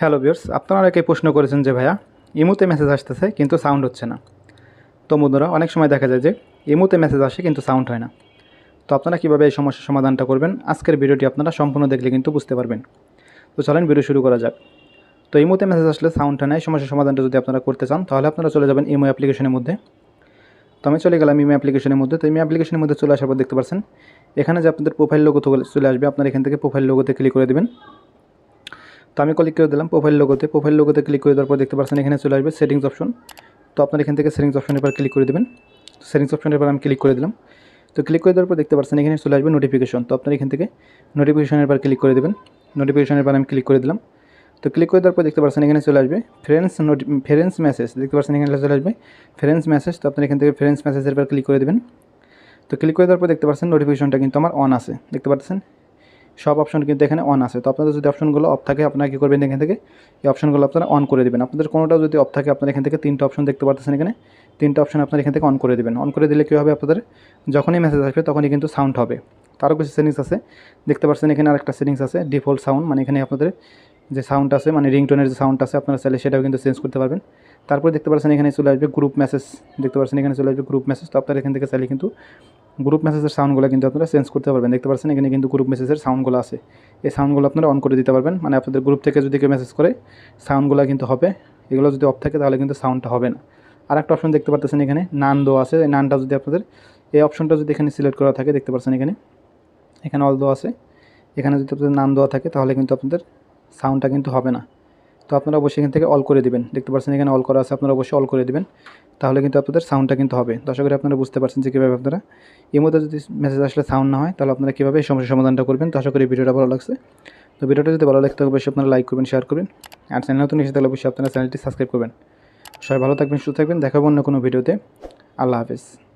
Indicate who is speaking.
Speaker 1: Hello বিয়ার্স আপনারা অনেকেই প্রশ্ন করেছেন যে ভাইয়া, ইমুতে মেসেজ আসতেছে কিন্তু সাউন্ড হচ্ছে না। তো বন্ধুরা, অনেক সময় দেখা যায় যে ইমুতে মেসেজ আসে কিন্তু সাউন্ড হয় না। তো আপনারা কীভাবে এই সমস্যার সমাধানটা করবেন? আজকের ভিডিওটি আপনারা সম্পূর্ণ দেখলে কিন্তু বুঝতে পারবেন। তো চলেন ভিডিও শুরু করা যাক। তো ইমুতে মেসেজ আসলে সাউন্ড সাউন্ডটা নেয় সমস্যার সমাধানটা যদি আপনারা করতে চান, তাহলে আপনারা চলে যাবেন ইমো অ্যাপ্লিকেশনের মধ্যে। তো আমি চলে গেলাম ইমো অ্যাপ্লিকেশনের মধ্যে। তো ইমো অ্যাপ্লিকেশনের মধ্যে চলে আসার পর দেখতে পাচ্ছেন, এখানে যে আপনাদের প্রোফাইল লোগো চলে আসবে, আপনারা এখান থেকে প্রোফাইল লোগোতে ক্লিক করে দেবেন। তো আমি ক্লিক করে দিলাম প্রোফাইল লোগোতে প্রোফাইল লোগোতে ক্লিক করে দেওয়ার পর দেখতে পাচ্ছেন এখানে চলে আসবে সেটিংস অপশন তো আপনার এখান থেকে সেটিংস অপশনের পর ক্লিক করে দেবেন সেটিংস অপশনের পর আমি ক্লিক করে দিলাম তো ক্লিক করে দেওয়ার পর দেখতে পাচ্ছেন এখানে চলে আসবে নোটিফিকেশন তো আপনার এখান থেকে নোটিফিকেশনের পর ক্লিক করে দেবেন নোটিফিকেশনের পর আমি ক্লিক করে দিলাম তো ক্লিক করে দেওয়ার পর দেখতে পাচ্ছেন এখানে চলে আসবে ফ্রেন্ডস নোটি ফ্রেন্ডস মেসেজ দেখতে পাচ্ছেন এখানে চলে আসবে ফ্রেন্ডস মেসেজ তো আপনার এখান থেকে ফ্রেন্ডস মেসেজের পর ক্লিক করে দেবেন তো ক্লিক করে দেওয়ার পর দেখতে পাচ্ছেন নোটিফিকেশনটা কিন্তু আমার অন আছে দেখতে পাচ্ছেন সব অপশন কিন্তু এখানে অন আছে। তো আপনাদের যদি অপশনগুলো অফ থাকে, আপনারা কী করবেন এখান থেকে? এই অপশনগুলো আপনারা অন করে দেবেন। আপনাদের কোনোটাও যদি অফ থাকে, আপনারা এখান থেকে তিনটা অপশন দেখতে পাচ্ছেন এখানে। তিনটা অপশন আপনারা এখান থেকে অন করে দেবেন। অন করে দিলে কী হবে আপনাদের? যখনই মেসেজ আসবে, তখনই কিন্তু সাউন্ড হবে। তারও কিছু সেটিংস আছে। দেখতে পাচ্ছেন এখানে আরেকটা সেটিংস আছে ডিফল্ট সাউন্ড মানে এখানে আপনাদের যে সাউন্ড আছে মানে রিংটোনের যে সাউন্ড আছে, আপনারা চাইলে সেটাও কিন্তু চেঞ্জ করতে পারবেন। তারপরে দেখতে পাচ্ছেন এখানে চলে আসবে গ্রুপ মেসেজ দেখতে পাচ্ছেন এখানে চলে আসবে গ্রুপ মেসেজ তো আপনারা এখান থেকে চাইলে কিন্তু গ্রুপ মেসেজের সাউন্ডগুলো কিন্তু আপনারা চেঞ্জ করতে পারবেন। দেখতে পাচ্ছেন এখানে কিন্তু গ্রুপ মেসেজের সাউন্ডগুলো আছে। এই সাউন্ডগুলো আপনারা অন করে দিতে পারবেন। মানে আপনাদের গ্রুপ থেকে যদি কেউ মেসেজ করে সাউন্ডগুলো কিন্তু হবে। এগুলো যদি অফ থাকে, তাহলে কিন্তু সাউন্ডটা হবে না। আর একটা অপশন দেখতে পাচ্ছেন এখানে নান দেওয়া আছে। এই নানটা যদি আপনাদের, এই অপশনটা যদি এখানে সিলেক্ট করা থাকে, দেখতে পাচ্ছেন এখানে। এখানে অল দেওয়া আছে। এখানে যদি আপনাদের নান দেওয়া থাকে, তাহলে কিন্তু আপনাদের সাউন্ডটা কিন্তু হবে না। তো আপনারা অবশ্যই এখান থেকে অল করে দিবেন। দেখতে পাচ্ছেন এখানে অল করা আছে, আপনারা অবশ্যই অল করে দিবেন। তাহলে কিন্তু আপনাদের সাউন্ডটা কিন্তু হবে। দর্শক করে আপনারা বুঝতে পারছেন যে কীভাবে আপনারা এর মধ্যে যদি মেসেজ আসলে সাউন্ড না হয়, তাহলে আপনারা কীভাবে এই সমস্যার সমাধানটা করবেন? তো করি ভিডিওটা ভালো লাগছে। তো ভিডিওটা যদি ভালো লাগতে অবশ্যই আপনারা লাইক করবেন শেয়ার করবেন। আর চ্যানেল নতুন এসে তাহলে অবশ্যই আপনারা চ্যানেলটি সাবস্ক্রাইব করবেন। সবাই ভালো থাকবেন, সুস্থ থাকবেন। দেখাবো অন্য কোনো ভিডিওতে। আল্লাহ হাফেজ।